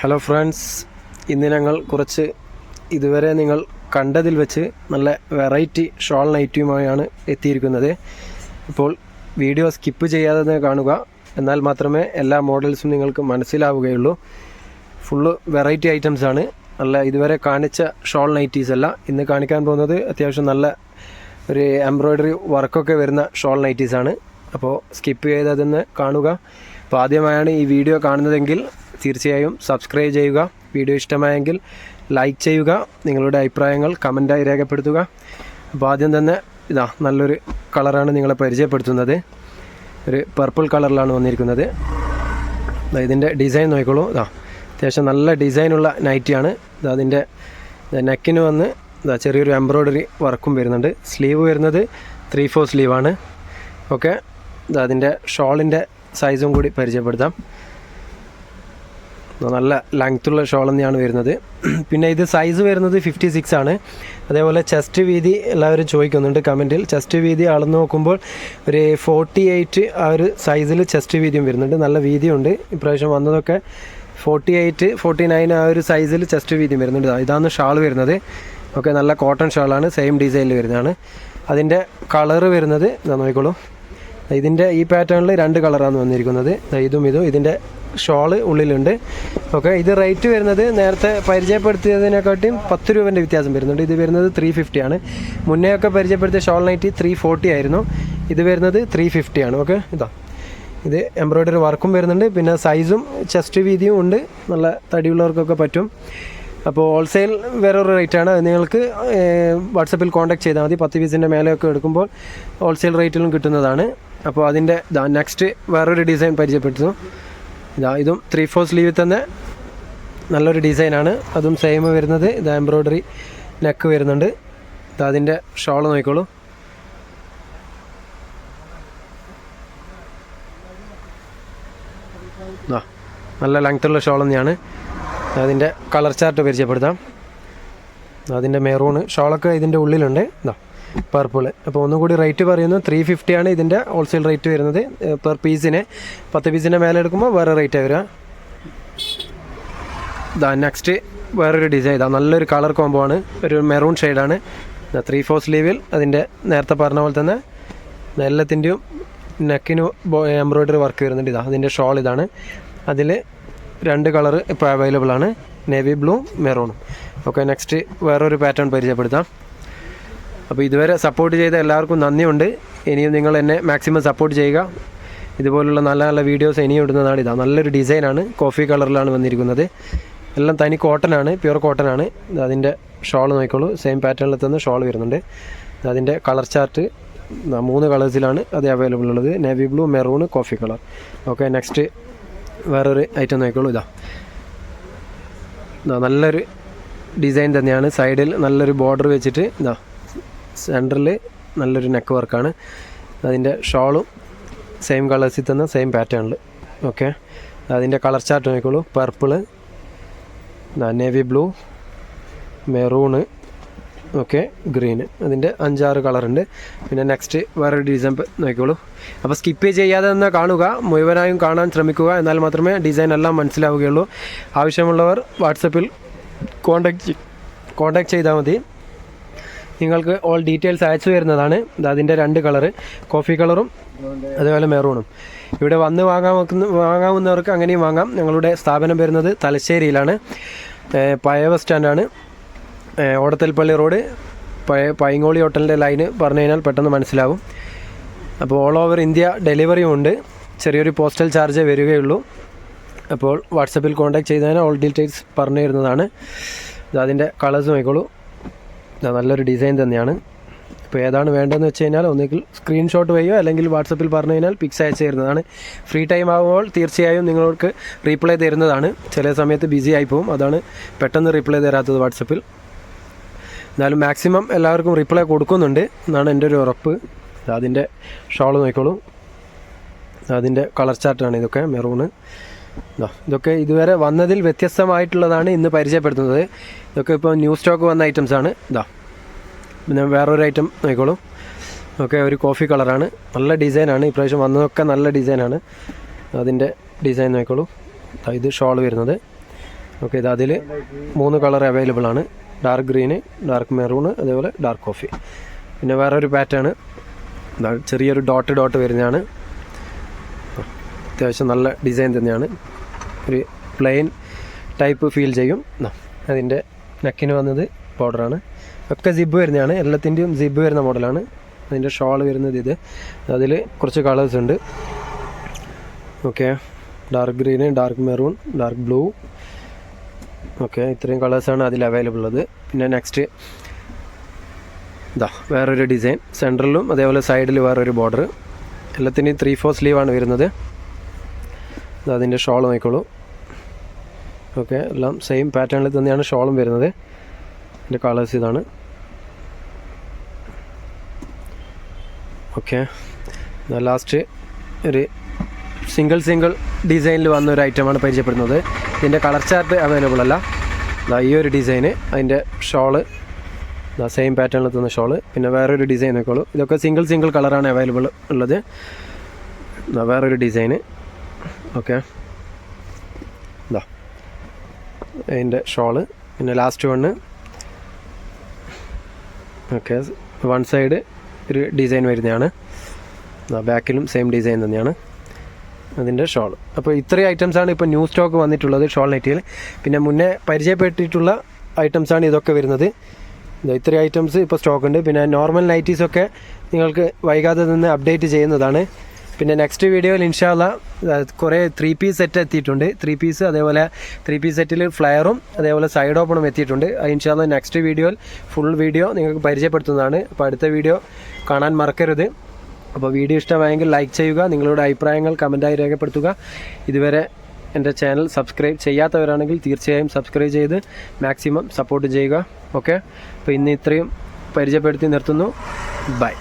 Hello friends ഇന്ന് ഞങ്ങൾ കുറച്ച് ഇതുവരെ നിങ്ങൾ കണ്ടതിൽ വെച്ച് നല്ല വെറൈറ്റി ഷോൾ നൈറ്റിയുമായാണ് എത്തിയിരിക്കുന്നത്. ഇപ്പോൾ വീഡിയോ സ്കിപ്പ് ചെയ്യാതെ കാണുക. എന്നാൽ മാത്രമേ എല്ലാ മോഡൽസും നിങ്ങൾക്ക് മനസ്സിലാവുകയുള്ളൂ. ഫുള്ള് വെറൈറ്റി ഐറ്റംസ് ആണ്. നല്ല ഇതുവരെ കാണിച്ച ഷോൾ നൈറ്റീസ് അല്ല. ഇന്ന് കാണിക്കാൻ പോകുന്നത് അത്യാവശ്യം നല്ല ഒരു എംബ്രോയ്ഡറി വർക്കൊക്കെ വരുന്ന ഷോൾ നൈറ്റീസ് ആണ്. അപ്പോൾ സ്കിപ്പ് ചെയ്തതെന്ന് കാണുക. അപ്പോൾ ആദ്യമായാണ് ഈ വീഡിയോ കാണുന്നതെങ്കിൽ തീർച്ചയായും സബ്സ്ക്രൈബ് ചെയ്യുക. വീഡിയോ ഇഷ്ടമായെങ്കിൽ ലൈക്ക് ചെയ്യുക. നിങ്ങളുടെ അഭിപ്രായങ്ങൾ കമന്റായി രേഖപ്പെടുത്തുക. അപ്പോൾ ആദ്യം തന്നെ ഇതാ നല്ലൊരു കളറാണ് നിങ്ങളെ പരിചയപ്പെടുത്തുന്നത്. ഒരു പർപ്പിൾ കളറിലാണ് വന്നിരിക്കുന്നത്. ഇതിന്റെ ഡിസൈൻ നോക്കിക്കോളൂ. ഇതാ അത്യാവശ്യം നല്ല ഡിസൈനുള്ള നൈറ്റിയാണ് ഇത് അതിന്റെ നെക്കിന് വന്ന് ഇതാ ചെറിയൊരു എംബ്രോയ്ഡറി വർക്കും വരുന്നുണ്ട്. സ്ലീവ് വരുന്നത് ത്രീ ഫോർ സ്ലീവാണ് ഓക്കെ അതിന്റെ ഷോളിന്റെ സൈസും കൂടി പരിചയപ്പെടുത്താം. നല്ല ലെങ്ത്തുള്ള ഷോൾ തന്നെയാണ് വരുന്നത്. പിന്നെ ഇത് സൈസ് വരുന്നത് ഫിഫ്റ്റി സിക്സ് ആണ്. അതേപോലെ ചെസ്റ്റ് വീതി എല്ലാവരും ചോദിക്കുന്നുണ്ട് കമന്റിൽ ചെസ്റ്റ് വീതി അളന്ന് നോക്കുമ്പോൾ ഒരു ഫോർട്ടി എയ്റ്റ് ആ ഒരു സൈസിൽ ചെസ്റ്റ് വീതിയും വരുന്നുണ്ട്. നല്ല വീതിയുണ്ട്. ഇപ്രാവശ്യം വന്നതൊക്കെ ഫോർട്ടി എയ്റ്റ് ഫോർട്ടി നയൻ ആ ഒരു സൈസിൽ ചെസ്റ്റ് വീതിയും വരുന്നുണ്ട്. ഇതാ- ഇതാണ് ഷാൾ വരുന്നത്. ഓക്കെ നല്ല കോട്ടൺ ഷാളാണ് സെയിം ഡിസൈനിൽ വരുന്നതാണ്. അതിന്റെ കളറ് വരുന്നത് ഇതാ നോക്കിക്കോളൂ. ഇതിന്റെ ഈ പാറ്റേണിൽ രണ്ട് കളറാണ് വന്നിരിക്കുന്നത്. ഇതും ഇതും. ഇതിന്റെ ഷോൾ ഉള്ളിലുണ്ട്. ഓക്കെ ഇത് റേറ്റ് വരുന്നത് നേരത്തെ പരിചയപ്പെടുത്തിയതിനെക്കാട്ടിയും പത്ത് രൂപേന്റെ വ്യത്യാസം വരുന്നുണ്ട്. ഇത് വരുന്നത് ത്രീ ഫിഫ്റ്റി ആണ്. മുന്നേ ഒക്കെ പരിചയപ്പെടുത്തിയ ഷോൾ നൈറ്റി ത്രീ ഫോർട്ടി ആയിരുന്നു. ഇത് വരുന്നത് ത്രീ ഫിഫ്റ്റി ആണ്. ഓക്കെ ഇതാ. ഇത് എംബ്രോയ്ഡറി വർക്കും വരുന്നുണ്ട്. പിന്നെ സൈസും ചെസ്റ്റ് വീതിയും ഉണ്ട്. നല്ല തടിയുള്ളവർക്കൊക്കെ പറ്റും. അപ്പോൾ ഹോൾസെയിൽ വേറൊരു റേറ്റാണ് നിങ്ങൾക്ക് വാട്സപ്പിൽ കോൺടാക്ട് ചെയ്താൽ മതി. പത്ത് പീസിന്റെ മേലെയൊക്കെ എടുക്കുമ്പോൾ ഹോൾസെയിൽ റേറ്റിലും കിട്ടുന്നതാണ്. അപ്പോൾ അതിന്റെ നെക്സ്റ്റ് വേറൊരു ഡിസൈൻ പരിചയപ്പെടുത്തുന്നു. ഇതാ ഇതും ത്രീ ഫോർ സ്ലീവിൽ തന്നെ നല്ലൊരു ഡിസൈനാണ് അതും സെയിം വരുന്നത്. ഇത് എംബ്രോയ്ഡറി നെക്ക് വരുന്നുണ്ട്. ഇത് അതിന്റെ ഷോൾ നോക്കിക്കോളൂ. നല്ല ലെങ്ത്തുള്ള ഷോൾ തന്നെയാണ്. അതിന്റെ കളർ ചാർട്ട് പരിചയപ്പെടുത്താം. അതിന്റെ മെറൂണ് ഷോളൊക്കെ ഇതിന്റെ ഉള്ളിലുണ്ട്. ഇതാ പർപ്പിൾ അപ്പോൾ ഒന്നും കൂടി റേറ്റ് പറയുന്നു. ത്രീ ഫിഫ്റ്റി ആണ് ഇതിന്റെ ഹോൾസെയിൽ റേറ്റ് വരുന്നത്. പെർ പീസിന് പത്ത് പീസിന്റെ മേലെ എടുക്കുമ്പോൾ വേറെ റേറ്റ് വരിക. ഇതാ നെക്സ്റ്റ് വേറൊരു ഡിസൈൻ ഇതാ നല്ലൊരു കളർ കോംബോ ആണ്. ഒരു മെറൂൺ ഷെയ്ഡാണ് ത്രീ ഫോർ സ്ലീവിൽ അതിന്റെ നേരത്തെ പറഞ്ഞ പോലെ തന്നെ. എല്ലാത്തിന്റെയും നെക്കിന് എംബ്രോയിഡറി വർക്ക് വരുന്നുണ്ട്. ഇതാ അതിന്റെ ഷോൾ ഇതാണ്. അതിൽ രണ്ട് കളർ ഇപ്പോൾ അവൈലബിൾ ആണ്. നേവി ബ്ലൂ മെറൂണും ഓക്കെ നെക്സ്റ്റ് വേറൊരു പാറ്റേൺ പരിചയപ്പെടുത്താം. അപ്പോൾ ഇതുവരെ സപ്പോർട്ട് ചെയ്ത എല്ലാവർക്കും നന്ദിയുണ്ട്. ഇനിയും നിങ്ങൾ എന്നെ മാക്സിമം സപ്പോർട്ട് ചെയ്യുക. ഇതുപോലുള്ള നല്ല നല്ല വീഡിയോസ് ഇനിയും ഇടുന്നതാണ് ഇതാ. നല്ലൊരു ഡിസൈനാണ് കോഫി കളറിലാണ് വന്നിരിക്കുന്നത്. എല്ലാം തനി കോട്ടനാണ് പ്യുർ കോട്ടനാണ് അതിന്റെ ഷോൾ നോക്കിക്കോളൂ. സെയിം പാറ്റേണിൽ തന്നെ ഷോൾ വരുന്നുണ്ട്. അതിന്റെ കളർ ചാർട്ട് മൂന്ന് കളേഴ്സിലാണ് അത് അവൈലബിൾ ഉള്ളത്. Navy blue maroon coffee colour okay next വേറൊരു ഐറ്റം നോക്കിക്കോളൂ. ഇതാ. നല്ലൊരു ഡിസൈൻ തന്നെയാണ്. സൈഡിൽ നല്ലൊരു ബോർഡർ വെച്ചിട്ട് ഇതാ സെന്ററിൽ നല്ലൊരു നെക്ക് വർക്കാണ് അതിന്റെ ഷോളും സെയിം കളേഴ്സിൽ തന്നെ സെയിം പാറ്റേണിൽ ഓക്കെ? അതിന്റെ കളർ ചാർട്ട് നോക്കിക്കോളൂ. Purple navy blue maroon okay? Green. അതിന്റെ അഞ്ചാറ് കളറുണ്ട്. പിന്നെ നെക്സ്റ്റ് വേറൊരു ഡിസൈൻ നോക്കിക്കോളൂ. അപ്പോൾ സ്കിപ്പ് ചെയ്യാതെ തന്നെ കാണുക. മുഴുവനായും കാണാൻ ശ്രമിക്കുക. എന്നാൽ മാത്രമേ ഡിസൈൻ എല്ലാം മനസ്സിലാവുകയുള്ളൂ. ആവശ്യമുള്ളവർ വാട്സപ്പിൽ കോണ്ടാക്ട് കോണ്ടാക്ട് ചെയ്താൽ മതി. നിങ്ങൾക്ക് ഓൾ ഡീറ്റെയിൽസ് അയച്ചു തരുന്നതാണ്. അതിന്റെ രണ്ട് കളറ് കോഫി കളറും അതുപോലെ മെറൂണും ഇവിടെ വന്ന് വാങ്ങാൻ വാങ്ങാവുന്നവർക്ക് അങ്ങനെയും വാങ്ങാം. ഞങ്ങളുടെ സ്ഥാപനം വരുന്നത് തലശ്ശേരിയിലാണ്. പഴയ ബസ് സ്റ്റാൻഡാണ്. ഓടത്തൽപ്പള്ളി റോഡ് പഴയ പൈങ്ങോളി ഹോട്ടലിന്റെ ലൈന് പറഞ്ഞു കഴിഞ്ഞാൽ പെട്ടെന്ന് മനസ്സിലാവും. അപ്പോൾ ഓൾ ഓവർ ഇന്ത്യ ഡെലിവറിയും ഉണ്ട്. ചെറിയൊരു പോസ്റ്റൽ ചാർജേ വരികയുള്ളൂ അപ്പോൾ വാട്സപ്പിൽ കോൺടാക്ട് ചെയ്തതിന് ഓൾ ഡീറ്റെയിൽസ് പറഞ്ഞു തരുന്നതാണ്. അതിന്റെ കളേഴ്സ് നോക്കിക്കോളൂ നല്ലൊരു ഡിസൈൻ തന്നെയാണ്. ഇപ്പോൾ ഏതാണ് വേണ്ടതെന്ന് വെച്ച് കഴിഞ്ഞാൽ ഒന്നുകിൽ സ്ക്രീൻഷോട്ട് വഴിയോ അല്ലെങ്കിൽ വാട്സപ്പിൽ പറഞ്ഞു കഴിഞ്ഞാൽ പിക്സ് അയച്ചു തരുന്നതാണ്. ഫ്രീ ടൈം ആകുമ്പോൾ തീർച്ചയായും നിങ്ങൾക്ക് റീപ്ലൈ തരുന്നതാണ്. ചില സമയത്ത് ബിസി ആയി പോകും അതാണ് പെട്ടെന്ന് റീപ്ലൈ തരാത്തത് വാട്സപ്പിൽ എന്നാലും മാക്സിമം എല്ലാവർക്കും റിപ്ലൈ കൊടുക്കുന്നുണ്ട്. എന്നാണ് എന്റെ ഒരു ഉറപ്പ്. അതിന്റെ ഷോൾ നോക്കിക്കോളൂ. അതിന്റെ കളർ ചാർട്ടാണ് ഇതൊക്കെ മെറൂണ് ഇതൊക്കെ ഇതുവരെ വന്നതിൽ വ്യത്യസ്തമായിട്ടുള്ളതാണ് ഇന്ന് പരിചയപ്പെടുത്തുന്നത്. ഇതൊക്കെ ഇപ്പോൾ ന്യൂ സ്റ്റോക്ക് വന്ന ഐറ്റംസ് ആണ്. ഇതാ പിന്നെ വേറൊരു ഐറ്റം നോക്കിക്കോളൂ. ഓക്കെ ഒരു കോഫി കളറാണ് നല്ല ഡിസൈനാണ് ഇപ്രാവശ്യം വന്നതൊക്കെ നല്ല ഡിസൈനാണ് അതിന്റെ ഡിസൈൻ നോക്കിക്കോളൂ. ഇത് ഷോൾ വരുന്നത്. ഓക്കെ ഇത് അതിൽ മൂന്ന് കളർ അവൈലബിൾ ആണ്. ഡാർക്ക് ഗ്രീന് ഡാർക്ക് മെറൂണ് അതേപോലെ ഡാർക്ക് കോഫി പിന്നെ വേറൊരു പാറ്റേൺ ചെറിയൊരു ഡോട്ട് ഡോട്ട് വരുന്നതാണ്. അത്യാവശ്യം നല്ല ഡിസൈൻ തന്നെയാണ്. ഒരു പ്ലെയിൻ ടൈപ്പ് ഫീൽ ചെയ്യും. അതിന്റെ നെക്കിന് വന്നത് ബോർഡറാണ് ഒക്കെ സിബ് വരുന്നതാണ്. എല്ലാത്തിന്റെയും സിബ് വരുന്ന മോഡലാണ്. അതിന്റെ ഷോൾ വരുന്നത് ഇത്. അതിൽ കുറച്ച് കളേഴ്സ് ഉണ്ട്. Okay. Dark green dark maroon dark blue okay ഇത്രയും കളേഴ്സാണ് അതിൽ അവൈലബിൾ ഉള്ളത്. പിന്നെ നെക്സ്റ്റ് ഇതാ വേറൊരു ഡിസൈൻ സെന്ററിലും അതേപോലെ സൈഡിൽ വേറൊരു ബോർഡർ എല്ലാത്തിന്റെയും ത്രീ ഫോർ സ്ലീവാണ് വരുന്നത്. അതിന്റെ ഷോൾ നോക്കിക്കോളൂ. ഓക്കെ എല്ലാം സെയിം പാറ്റേണിൽ തന്നെയാണ് ഷോളും വരുന്നത്. ഇതിന്റെ കളേഴ്സ് ഇതാണ്. ഓക്കെ ലാസ്റ്റ് ഒരു സിംഗിൾ സിംഗിൾ ഡിസൈനിൽ വന്ന ഒരു ഐറ്റമാണ് പരിചയപ്പെടുന്നത്. ഇതിന്റെ കളർ ചാർട്ട് അവൈലബിൾ അല്ല. ഈ ഒരു ഡിസൈന് അതിന്റെ ഷോൾ സെയിം പാറ്റേണിൽ തന്ന ഷോൾ പിന്നെ വേറൊരു ഡിസൈൻ നോക്കോളൂ ഇതൊക്കെ സിംഗിൾ സിംഗിൾ കളറാണ് അവൈലബിൾ ഉള്ളത്. വേറൊരു ഡിസൈന് ഓക്കെ. ഇതാ അതിന്റെ ഷോൾ. പിന്നെ last one okay. One side ഒരു ഡിസൈൻ വരുന്നതാണ്. ബാക്കിലും സെയിം ഡിസൈൻ തന്നെയാണ്. അതിന്റെ ഷോൾ അപ്പോൾ ഇത്രയും ഐറ്റംസാണ് ഇപ്പോൾ ന്യൂ സ്റ്റോക്ക് വന്നിട്ടുള്ളത് ഷോൾ നെറ്റിയിൽ പിന്നെ മുന്നേ പരിചയപ്പെട്ടിട്ടുള്ള ഐറ്റംസാണ് ഇതൊക്കെ വരുന്നത്. ഇത് ഇത്രയും ഐറ്റംസ് ഇപ്പോൾ സ്റ്റോക്ക് ഉണ്ട്. പിന്നെ നോർമൽ നൈറ്റീസൊക്കെ നിങ്ങൾക്ക് വൈകാതെ നിന്ന് അപ്ഡേറ്റ് ചെയ്യുന്നതാണ്. പിന്നെ നെക്സ്റ്റ് വീഡിയോയിൽ ഇൻഷാല്ല കുറേ ത്രീ പീസ് സെറ്റ് എത്തിയിട്ടുണ്ട്. ത്രീ പീസ് അതേപോലെ ത്രീ പീസ് സെറ്റിൽ ഫ്ലയറും അതേപോലെ സൈഡ് ഓപ്പണും എത്തിയിട്ടുണ്ട്. ഇൻഷാല്ല നെക്സ്റ്റ് വീഡിയോയിൽ ഫുൾ വീഡിയോ നിങ്ങൾക്ക് പരിചയപ്പെടുത്തുന്നതാണ്. അപ്പോൾ അടുത്ത വീഡിയോ കാണാൻ മറക്കരുത്. അപ്പോൾ വീഡിയോ ഇഷ്ടമായെങ്കിൽ ലൈക്ക് ചെയ്യുക നിങ്ങളുടെ അഭിപ്രായങ്ങൾ കമന്റായി രേഖപ്പെടുത്തുക. ഇതുവരെ എന്റെ ചാനൽ സബ്സ്ക്രൈബ് ചെയ്യാത്തവരാണെങ്കിൽ തീർച്ചയായും സബ്സ്ക്രൈബ് ചെയ്ത് മാക്സിമം സപ്പോർട്ട് ചെയ്യുക. ഓക്കെ അപ്പോൾ ഇന്ന് ഇത്രയും പരിചയപ്പെടുത്തി നിർത്തുന്നു. ബൈ